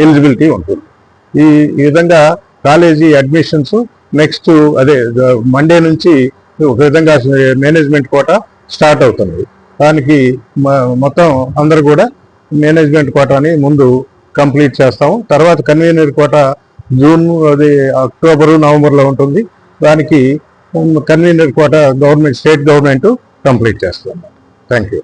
Eligibility ఉంటుంది. ఈ ఈ విధంగా కాలేజీ అడ్మిషన్స్ నెక్స్ట్ అదే మండే నుంచి ఒక విధంగా మేనేజ్మెంట్ కోట స్టార్ట్ అవుతుంది. దానికి మ- మొత్తం అందరు కూడా మేనేజ్మెంట్ కోటాని ముందు కంప్లీట్ చేస్తాము. తర్వాత కన్వీనర్ కోట జూన్ అది అక్టోబరు నవంబర్లో ఉంటుంది. దానికి convener quota government state government complete చేస్తుంది. Thank you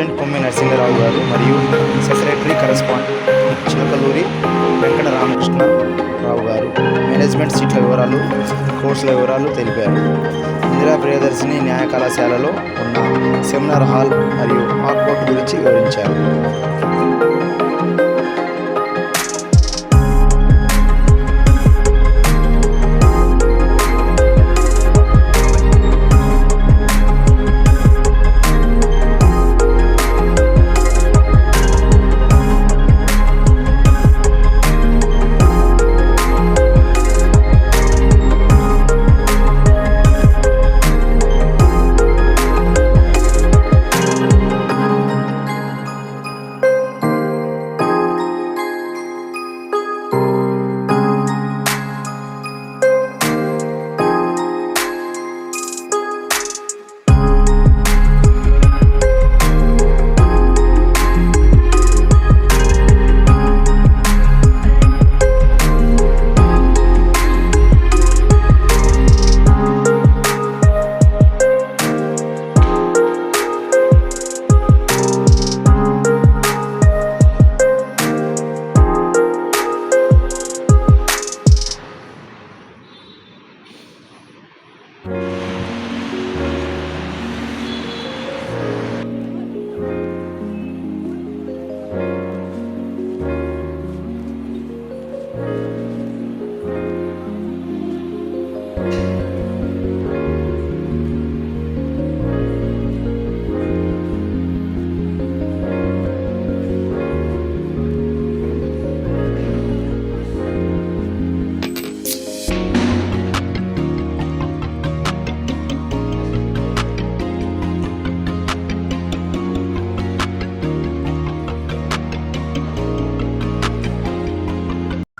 president Komme Narasimharao garu మరియు secretary correspondent Chilakaluri Venkata Ramakrishna Rao garu. Management సీట్ల వివరాలు కోర్సుల వివరాలు తెలిపారు. ఇందిరా ప్రియదర్శిని న్యాయ కళాశాలలో ఉన్న సెమినార్ హాల్ మరియు హార్కోర్ట్ గురించి వివరించారు.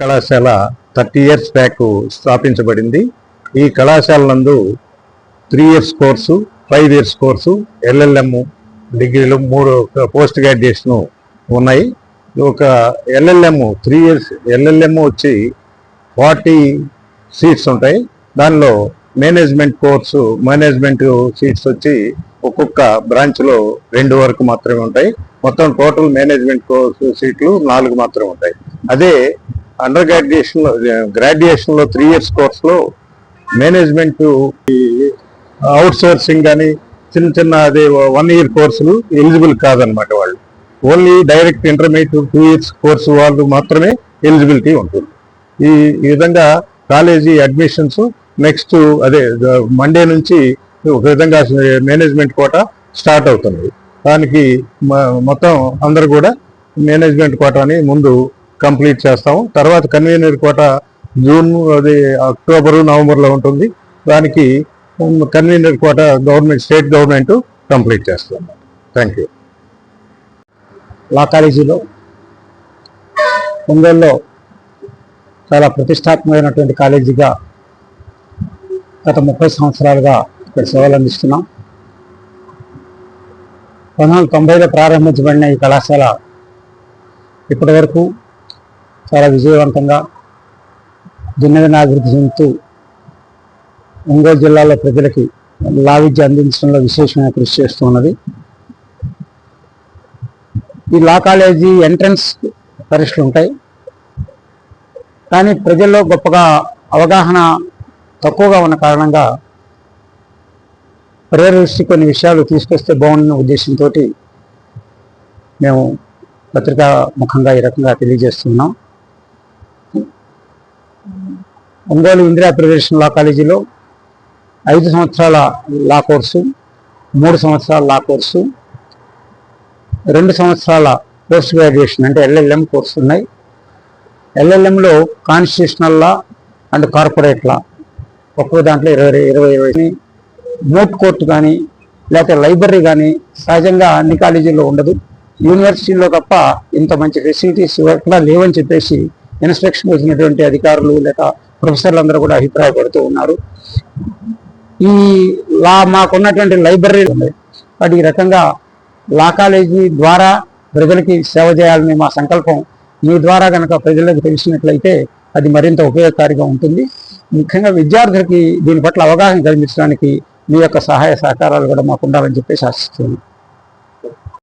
కళాశాల థర్టీ ఇయర్స్ బ్యాక్ స్థాపించబడింది. ఈ కళాశాల నందు three years course five years course LLM డిగ్రీలు మూడు పోస్ట్ గ్రాడ్యుయేషన్ ఉన్నాయి. ఒక ఎల్ఎల్ఎం త్రీ ఇయర్స్ ఎల్ఎల్ఎం వచ్చి ఫార్టీ సీట్స్ ఉంటాయి. దానిలో మేనేజ్మెంట్ కోర్సు మేనేజ్మెంట్ సీట్స్ వచ్చి ఒక్కొక్క బ్రాంచ్లో రెండు వరకు మాత్రమే ఉంటాయి. మొత్తం టోటల్ మేనేజ్మెంట్ కోర్సు సీట్లు నాలుగు మాత్రమే ఉంటాయి. అదే అండర్ గ్రాడ్యుయేషన్ గ్రాడ్యుయేషన్లో త్రీ ఇయర్స్ కోర్స్లో మేనేజ్మెంట్ అవుట్ సోర్సింగ్ కానీ చిన్న చిన్న అదే వన్ ఇయర్ కోర్సులు ఎలిజిబుల్ కాదనమాట వాళ్ళు. Only direct intermediate two years course వాళ్ళు మాత్రమే ఎలిజిబిలిటీ ఉంటుంది. ఈ విధంగా కాలేజీ అడ్మిషన్స్ నెక్స్ట్ అదే మండే నుంచి ఒక విధంగా మేనేజ్మెంట్ కోట స్టార్ట్ అవుతుంది. దానికి మ- మొత్తం అందరు కూడా మేనేజ్మెంట్ కోటాని ముందు కంప్లీట్ చేస్తాము. తర్వాత కన్వీనర్ కోట జూన్ అది అక్టోబరు నవంబర్లో ఉంటుంది. దానికి convener quota government state government complete చేస్తాం థ్యాంక్ యూ లా కాలేజీలో ఒంగోలులో చాలా ప్రతిష్టాత్మకమైనటువంటి కాలేజీగా గత ముప్పై సంవత్సరాలుగా ఇక్కడ సేవలు అందిస్తున్నాం. పంతొమ్మిది వందల తొంభైలో ప్రారంభించబడిన ఈ కళాశాల ఇప్పటి వరకు చాలా విజయవంతంగా దున్నదిన అభివృద్ధి చెందుతూ ఒంగోలు జిల్లాలో ప్రజలకి లా విద్య అందించడంలో విశేషమైన కృషి చేస్తున్నది ఈ లా కాలేజీ ఎంట్రన్స్ పరీక్షలు ఉంటాయి. కానీ ప్రజల్లో గొప్పగా అవగాహన తక్కువగా ఉన్న కారణంగా ప్రేరేసి కొన్ని విషయాలు తీసుకొస్తే బాగుండని ఉద్దేశంతో మేము పత్రికా ముఖంగా ఈ రకంగా తెలియజేస్తున్నాం. ఒంగోలు ఇందిరా ప్రిపరేషన్ లా కాలేజీలో ఐదు సంవత్సరాల లా కోర్సు మూడు సంవత్సరాల లా కోర్సు రెండు సంవత్సరాల పోస్ట్ గ్రాడ్యుయేషన్ అంటే ఎల్ఎల్ఎం కోర్సు ఉన్నాయి. ఎల్ఎల్ఎంలో constitutional law and corporate law ఒక్కో దాంట్లో ఇరవై ఇరవై ఇరవై. మోట్ కోర్టు కానీ లేకపోతే లైబ్రరీ కానీ సహజంగా అన్ని కాలేజీల్లో ఉండదు. యూనివర్సిటీలో తప్ప ఇంత మంచి ఫెసిలిటీస్ ఇవ్వకుండా లేవని చెప్పేసి ఇన్స్ట్రక్షన్ వచ్చినటువంటి అధికారులు లేక ప్రొఫెసర్లు అందరూ కూడా అభిప్రాయపడుతూ ఉన్నారు. ఈ లా మాకున్నటువంటి లైబ్రరీ ఉంది. బట్ ఈ రకంగా లా కాలేజీ ద్వారా ప్రజలకి సేవ చేయాలని మా సంకల్పం మీ ద్వారా కనుక ప్రజలకు తెలిసినట్లయితే అది మరింత ఉపయోగకారిగా ఉంటుంది. ముఖ్యంగా విద్యార్థులకి దీని పట్ల అవగాహన కల్పించడానికి మీ యొక్క సహాయ సహకారాలు కూడా మాకు ఉండాలని చెప్పేసి ఆశిస్తున్నాను